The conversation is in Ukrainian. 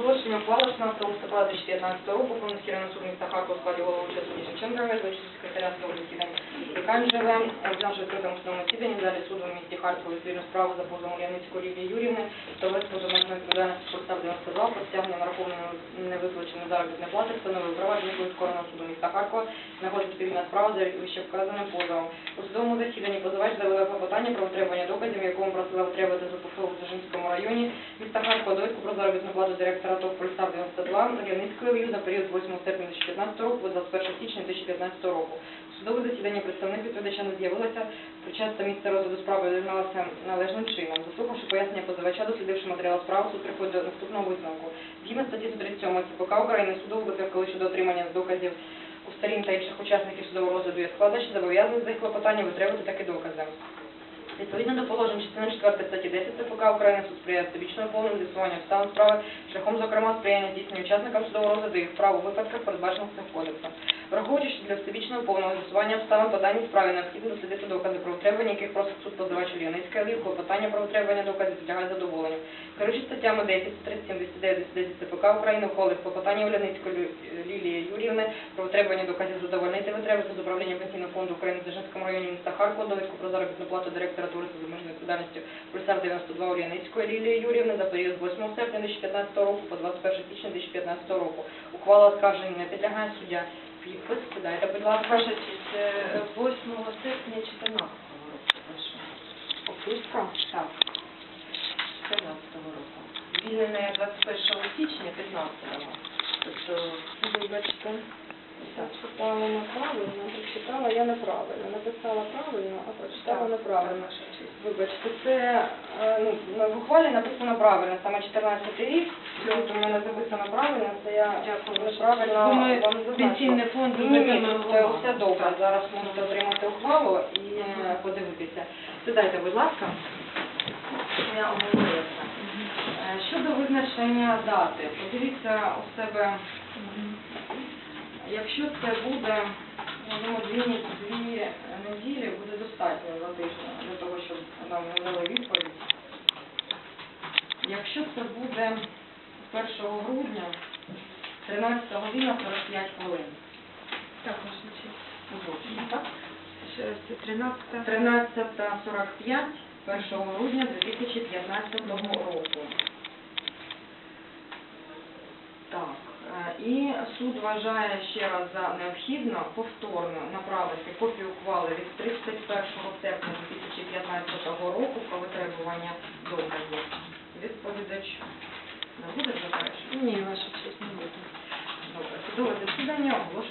Оголошення ухвали 16 листопада 2015 року про керівного суду міста Харкова у складі голови участі Шевченка, визначити секретаря засідання Лікань живе, взявши відкритому судовому засіданні в залі суду в місті Харкові відповідну справу за позовом Яницької Лілії Юрівни виспу за межну відповідальності Полстав 92 про стягнення нарахованої невиплаченої заробітної плати встановив провадження Київського суду міста Харкова знаходить відповідна справа за вище вказаним позовом. У судовому засіданні позивач заявив клопотання про витримання доказів, в якому просила витребувати з УПФ у Зажинському районі міста Харкова довідку про заробітну плату директора ТОВ «Польстар 92» Рівницької ВЮ за період з 8 серпня 2015 року по 21 січня 2015 року. Судове засідання представник відповідача не з'явилася, час та місце розгляду справи відзналося належним чином. Заслухавши пояснення позивача, дослідивши матеріал справи, суд приходить до наступного висновку. Згідно статті 137 ЦПК України судову викликали щодо отримання доказів у сторін та інших учасників судового розгляду є складачі, зобов'язані за їх клопотання витребувати такі докази. Відповідно до положень частини 4 статті 10 ЦПК України суд сприяє всебічному повному з'ясуванню обставин справи шляхом, зокрема, сприяння здійсненню учасникам судового розгляду їх прав у випадках, передбачених цим кодексом. Враховуючи, що для всебічного повного з'ясування обставин по даній справі необхідно дослідити докази про утримання, яких просить суд позивач Ліоницька Лів, клопотання про утримання доказів підлягає задоволенню. Керуючи статтями 10, 37, 209, 210 ЦПК України ухвалив клопотання Уляницької Лілії Юрівни про утримання доказів задовольнити витребувати з управління Пенсійного фонду України в Дзержинському районі міста Харкова довідку про заробітну плату директора туристу з обмеженою відповідальністю Пульсар 92 Уляницької Лілії Юрівни за період з 8 серпня 2015 року по 21 січня 2015 року. Ухвала оскарження не підлягає суддя. Підпис, сідайте, будь ласка. Ваша честь, е, 8 серпня 14 року. Описка. Так. 14 року. Звільнене 21 січня 15-го. Тобто, Вибачте. Прочитала неправильно, прочитала я неправильно. Написала правильно, а прочитала неправильно. Вибачте, це е, ну, в ухвалі написано правильно, саме 14 рік. Тут у мене записано правильно, це я неправильно Думаю, вам зазначила. Пенсійний фонд Ні, ні, тут е, все добре. Так. Зараз можете отримати ухвалу і е, подивитися. Сідайте, будь ласка. Я оговорилася. Е, Щодо визначення дати, подивіться у себе, якщо це буде, думаю, дві, дві неділі буде достатньо за тиждень для того, щоб нам надали відповідь. Якщо це буде 1 грудня, 13 година 45 хвилин. Так. Так? Ще раз, це 13 13.45 1 грудня 2015 року. Так, е, і суд вважає ще раз за необхідно повторно направити копію ухвали від 31 серпня 2015 року про витребування доказів. Відповідачу. Не буде заперечення? Ні, ваша честь, не буде. Добре, судове засідання. Дякую.